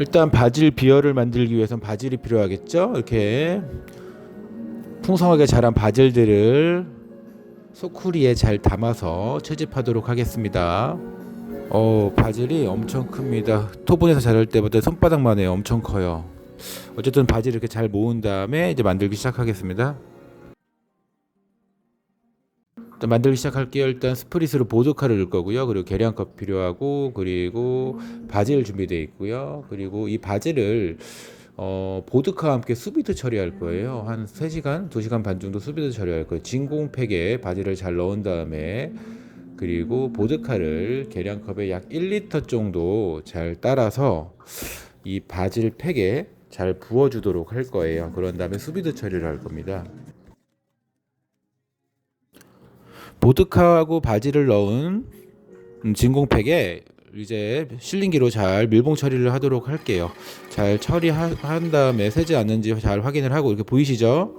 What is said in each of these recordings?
일단 바질 비어를 만들기 위해선 바질이 필요하겠죠. 이렇게 풍성하게 자란 바질들을 소쿠리에 잘 담아서 채집하도록 하겠습니다. 어 바질이 엄청 큽니다. 토분에서 자랄 때보다 손바닥만 해요. 엄청 커요. 어쨌든 바질 이렇게 잘 모은 다음에 이제 만들기 시작하겠습니다. 만들기 시작할게요. 일단 스프릿으로 보드카를 넣을 거고요. 그리고 계량컵 필요하고 그리고 바질 준비되어 있고요. 그리고 이 바질을 어, 보드카와 함께 수비드 처리할 거예요. 한 3시간, 2시간 반 정도 수비드 처리할 거예요. 진공팩에 바질을 잘 넣은 다음에 그리고 보드카를 계량컵에 약 1리터 정도 잘 따라서 이 바질 팩에 잘 부어주도록 할 거예요. 그런 다음에 수비드 처리를 할 겁니다. 보드카하고 바질을 넣은 음, 진공팩에 이제 실링기로 잘 밀봉 처리를 하도록 할게요. 잘 처리한 다음에 새지 않는지 잘 확인을 하고 이렇게 보이시죠?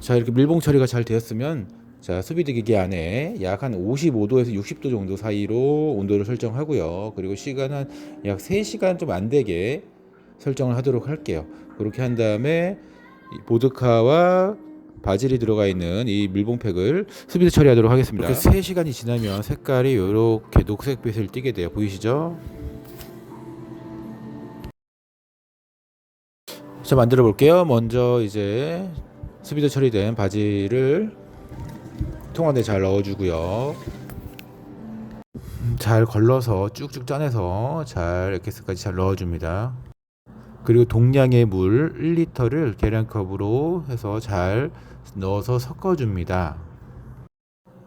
자 이렇게 밀봉 처리가 잘 되었으면 자 수비드 기계 안에 약 한 55도에서 60도 정도 사이로 온도를 설정하고요. 그리고 시간은 약 3시간 좀 안 되게 설정을 하도록 할게요. 그렇게 한 다음에 이 보드카와 바질이 들어가 있는 이 밀봉팩을 수비드 처리하도록 하겠습니다. 이렇게 3시간이 지나면 색깔이 이렇게 녹색빛을 띠게 돼요. 보이시죠? 자 만들어 볼게요. 먼저 이제 수비드 처리된 바질을 통 안에 잘 넣어주고요. 음, 잘 걸러서 쭉쭉 짜내서 잘 엑기스까지 잘 넣어줍니다. 그리고 동량의 물 1리터를 계량컵으로 해서 잘 넣어서 섞어줍니다.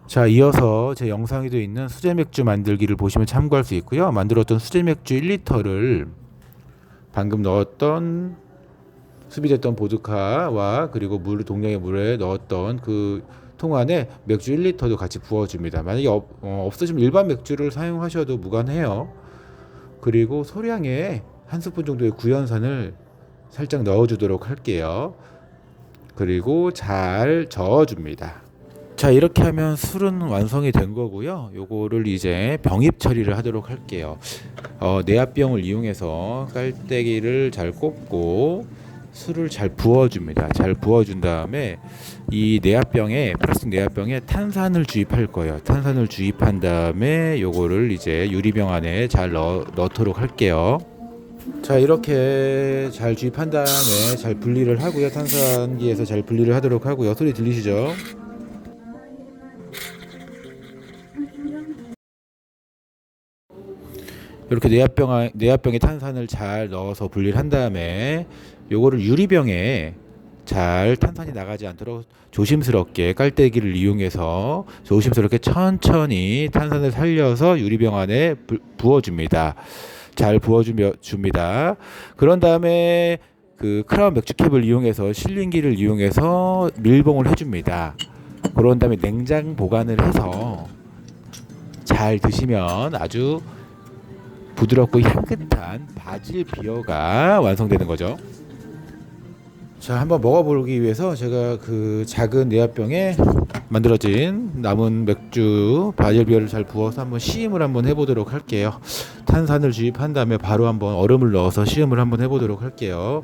자, 이어서 제 영상에 되어 있는 수제 맥주 만들기를 보시면 참고할 수 있고요. 만들었던 수제 맥주 1리터를 방금 넣었던 수비됐던 보드카와 그리고 물 동량의 물에 넣었던 그 통 안에 맥주 1리터도 같이 부어줍니다. 만약에 없, 어, 없으시면 일반 맥주를 사용하셔도 무관해요. 그리고 소량의 한 스푼 정도의 구연산을 살짝 넣어주도록 할게요. 그리고 잘 저어줍니다. 자 이렇게 하면 술은 완성이 된 거고요. 요거를 이제 병입 처리를 하도록 할게요. 어, 내압병을 이용해서 깔때기를 잘 꼽고 술을 잘 부어줍니다. 잘 부어준 다음에 이 내압병에 플라스틱 내압병에 탄산을 주입할 거예요. 탄산을 주입한 다음에 요거를 이제 유리병 안에 잘 넣, 넣도록 할게요. 자 이렇게 잘 주입한 다음에 잘 분리를 하고요 탄산기에서 잘 분리를 하도록 하고요 소리 들리시죠? 이렇게 내압병 안- 내압병에 탄산을 잘 넣어서 분리를 한 다음에 요거를 유리병에 잘 탄산이 나가지 않도록 조심스럽게 깔때기를 이용해서 조심스럽게 천천히 탄산을 살려서 유리병 안에 부- 부어줍니다. 잘 부어줍니다. 그런 다음에 그 크라운 맥주 캡을 이용해서 실링기를 이용해서 밀봉을 해줍니다. 그런 다음에 냉장 보관을 해서 잘 드시면 아주 부드럽고 향긋한 바질 비어가 완성되는 거죠. 자, 한번 먹어보기 위해서 제가 그 작은 내압병에 만들어진 남은 맥주 바질 비어를 잘 부어서 한번 시음을 한번 해보도록 할게요. 탄산을 주입한 다음에 바로 한번 얼음을 넣어서 시음을 한번 해보도록 할게요.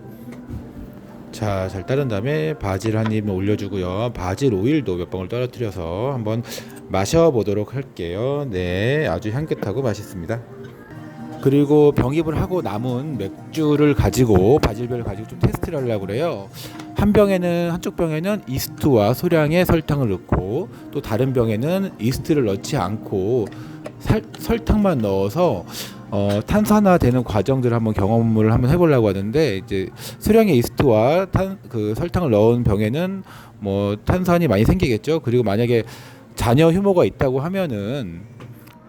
자, 잘 따른 다음에 바질 한 입 올려주고요. 바질 오일도 몇 방울 떨어뜨려서 한번 마셔보도록 할게요. 네, 아주 향긋하고 맛있습니다. 그리고 병입을 하고 남은 맥주를 가지고 바질별을 가지고 좀 테스트를 하려고 그래요. 한 병에는 한쪽 병에는 이스트와 소량의 설탕을 넣고 또 다른 병에는 이스트를 넣지 않고 살, 설탕만 넣어서 어, 탄산화되는 과정들을 한번 경험을 한번 해보려고 하는데 이제 소량의 이스트와 탄, 그 설탕을 넣은 병에는 뭐 탄산이 많이 생기겠죠. 그리고 만약에 잔여 효모가 있다고 하면은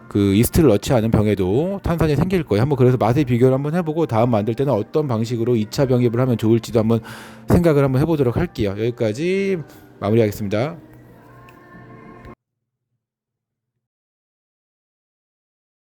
그 이스트를 넣지 않은 병에도 탄산이 생길 거예요. 한번 그래서 맛의 비교를 한번 해보고 다음 만들 때는 어떤 방식으로 2차 병입을 하면 좋을지도 한번 생각을 한번 해보도록 할게요. 여기까지 마무리하겠습니다.